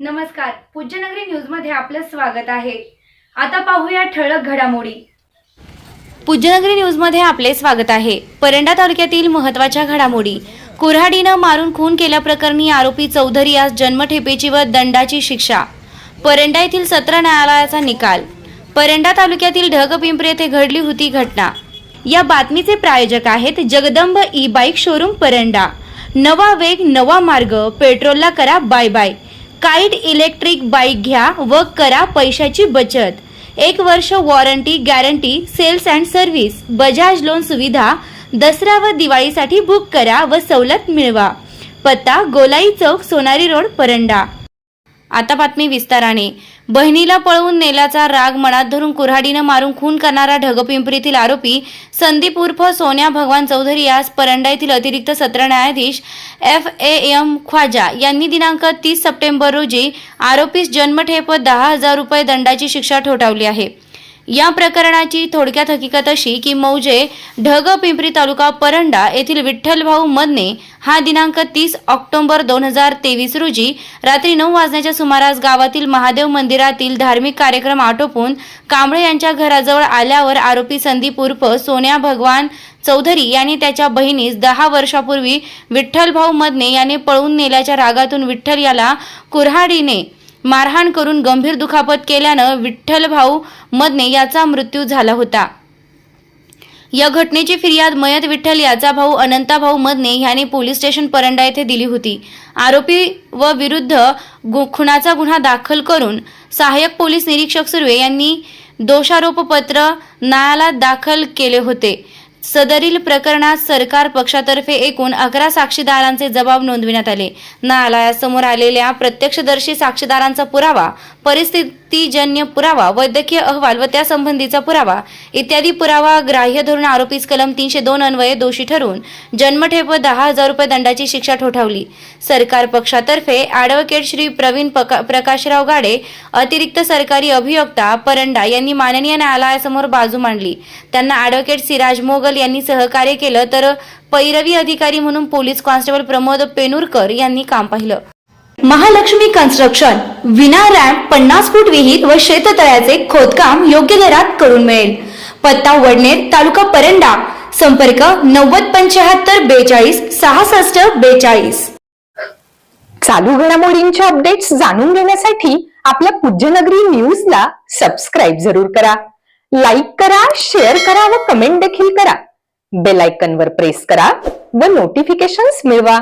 नमस्कार. पूज्यनगरी न्यूजमध्ये आपलं स्वागत आहे. आता पाहूया ठळक घडामोडी. पूज्यनगरी न्यूजमध्ये आपले स्वागत आहे. परंडा तालुक्यातील महत्त्वाच्या घडामोडी. कुऱ्हाडीनं मारून खून केल्याप्रकरणी आरोपी चौधरी यास जन्मठेपेची व दंडाची शिक्षा. परंडा येथील सत्र न्यायालयाचा निकाल. परंडा तालुक्यातील ढगपिंपरी येथे घडली होती घटना. या बातमीचे प्रायोजक आहेत Jagdamb e bike showroom Paranda. नवा वेग नवा मार्ग पेट्रोलला करा bye bye. Kite electric bike घ्या व करा पैशाची बचत. एक वर्ष warranty guarantee sales and service Bajaj loan सुविधा दसरा व दिवाळीसाठी बुक करा व सवलत मिळवा. पत्ता गोलाई चौक सोनारी रोड परंडा. आता बातमी विस्ताराने. बहिणीला पळवून नेल्याचा राग मनात धरून कुऱ्हाडीनं मारून खून करणारा ढगपिंपरीतील आरोपी संदीप उर्फ सोन्या भगवान चौधरी यास परंडा येथील अतिरिक्त सत्र न्यायाधीश एफ ए एम ख्वाजा यांनी दिनांक तीस सप्टेंबर रोजी आरोपीस जन्मठेप दहा हजार रुपये दंडाची शिक्षा ठोठावली आहे. या प्रकरणाची थोडक्यात हकीकत अशी की मौजे ढग पिंपरी तालुका परंडा येथील विठ्ठलभाऊ मदने हा दिनांक तीस ऑक्टोबर दोन हजार तेवीस रोजी रात्री नऊ वाजण्याच्या सुमारास गावातील महादेव मंदिरातील धार्मिक कार्यक्रम आटोपून कांबळे यांच्या घराजवळ आल्यावर आरोपी संदीप उर्फ सोन्या भगवान चौधरी यांनी त्याच्या बहिणीस दहा वर्षापूर्वी विठ्ठलभाऊ मदने याने पळून नेल्याच्या रागातून विठ्ठल याला कुऱ्हाडीने मारहाण करून गंभीर दुखापत केल्यानं विठ्ठलभाऊ मदने याचा मृत्यू झाला होता. या घटनेची फिर्याद मयत विठ्ठल याचा भाऊ अनंता भाऊ मदने याने पोलीस स्टेशन परंडा येथे दिली होती. आरोपी व विरुद्ध खुनाचा गुन्हा दाखल करून सहाय्यक पोलीस निरीक्षक सुर्वे यांनी दोषारोपपत्र न्यायालयात दाखल केले होते. सदरील प्रकरणात सरकार पक्षातर्फे एकूण अकरा साक्षीदारांचे जबाब नोंदविण्यात आले. न्यायालयासमोर आलेल्या प्रत्यक्षदर्शी साक्षीदारांचा पुरावा परिस्थितीजन्य पुरावा वैद्यकीय अहवाल व त्यासंबंधीचा पुरावा इत्यादी पुरावा ग्राह्य धोरण आरोपीस कलम तीनशे दोन अन्वये दोषी ठरवून जन्मठेप दहा हजार रुपये दंडाची शिक्षा ठोठावली. सरकार पक्षातर्फे ॲडव्होकेट श्री प्रवीण पका- प्रकाशराव गाडे अतिरिक्त सरकारी अभियोक्ता परंडा यांनी माननीय न्यायालयासमोर बाजू मांडली. त्यांना ॲडव्होकेट सिराज मोगल यांनी सहकार्य केलं तर पैरवी अधिकारी म्हणून पोलीस कॉन्स्टेबल प्रमोद पेनुरकर यांनी काम पाहिलं. महालक्ष्मी कन्स्ट्रक्शन विना रॅम्प पन्नास फूट विहीर व शेततळ्याचे खोदकाम योग्य दरात करून मिळेल. पत्ता वडनेर तालुका परंडा. संपर्क नव्वद पंच्याहत्तर बेचाळीस सहासष्ट बेचाळीस. चालू घडामोडींचे अपडेट्स जाणून घेण्यासाठी आपल्या पूज्यनगरी न्यूजला सबस्क्राईब जरूर करा. लाईक करा शेअर करा व कमेंट देखील करा. बेल वर प्रेस करा व नोटिफिकेशन्स मिळवा.